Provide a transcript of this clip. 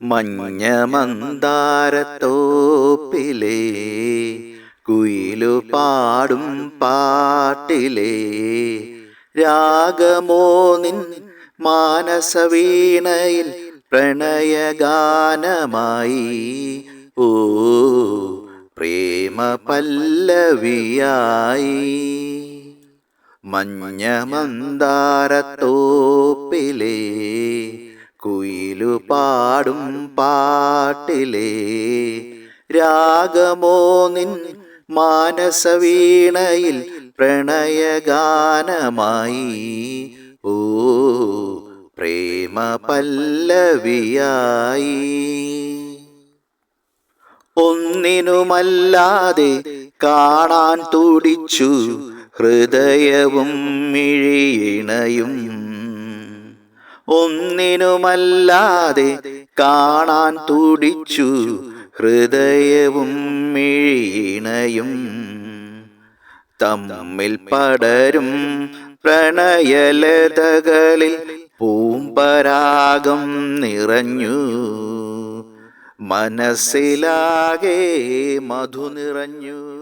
മഞ്ഞ മന്ദാരത്തോപ്പിലേ കുയിലു പാടും പാട്ടിലേ. രാഗമോ നിൻ മാനസവീണയിൽ പ്രണയഗാനമായി ഓ പ്രേമ പല്ലവിയായി മഞ്ഞ മന്ദാരത്തോപ്പിലേ കുയിലു പാടും പാട്ടിലേ. രാഗമോ നിൻ മാനസവീണയിൽ പ്രണയഗാനമായി. ഓ പ്രേമ പല്ലവിയായി ഒന്നിനുമല്ലാതെ കാണാൻ തുടിച്ചു ഹൃദയവും മിഴിയിണയും ഒന്നിനുമല്ലാതെ കാണാൻ തുടിച്ചു ഹൃദയവും മീണയും തമ്മിൽ പടരും പ്രണയലതകളിൽ പൂമ്പരാഗം നിറഞ്ഞു. മനസ്സിലാകെ മധു നിറഞ്ഞു